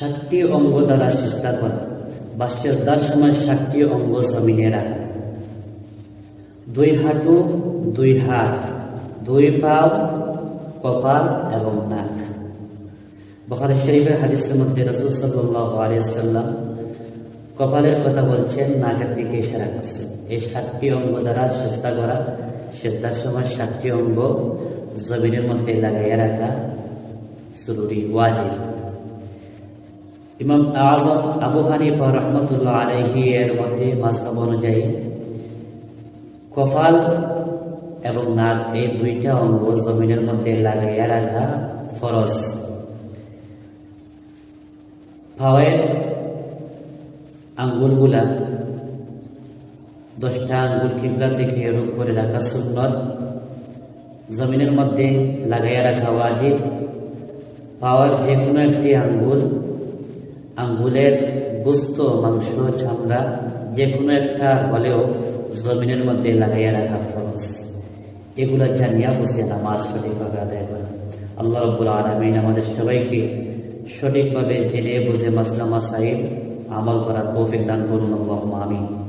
সাতটি অঙ্গ দ্বারা চেষ্টা করা। বা চেষ্টার সময় সাতটি অঙ্গ জমিনে রাখা। দুই হাঁটু, দুই হাত, দুই পাও, কপাল এবং নাক। বখারি শরীফের হাদিসের মধ্যে রসুল সাল্লাহ কপালের কথা বলছেন, নাকের দিকে ইশারা করছেন এই সাতটি অঙ্গ দ্বারা চেষ্টা করা চেষ্টার সময় সাতটি অঙ্গ জমিনের মধ্যে লাগাইয়া রাখা জরুরি, ওয়াজিব। ইমাম আজম আবু হানিফা রহমতুল্লাহ আলহি এর মধ্যে মাসকাব অনুযায়ী কপাল এবং নাক এই দুইটা অঙ্গ জমিনের মধ্যে লাগাইয়া রাখা ফরজ। ফাওয়ের আঙ্গুলগুলা দশটা আঙ্গুল কিবলার দিকে এরূপ করে রাখা সুন্নত। জমিনের মধ্যে লাগাইয়া রাখা ওয়াজিব। পাওয়ার যে কোনো একটি আঙ্গুল আঙ্গুলের গুস্ত মাংস চামড়া যে কোনো একটা হলেও জমিনের মধ্যে লাগাইয়া রাখা ফরজ। এগুলো জানিয়া বুঝিয়ে নামাজ সঠিকভাবে আদায় করা। আল্লাহ রব্বুল আলমিন আমাদের সবাইকে সঠিকভাবে জেনে বুঝে মাসলামা সাহিব আমল করার তৌফিক দান করুন। আল্লাহ আমিন।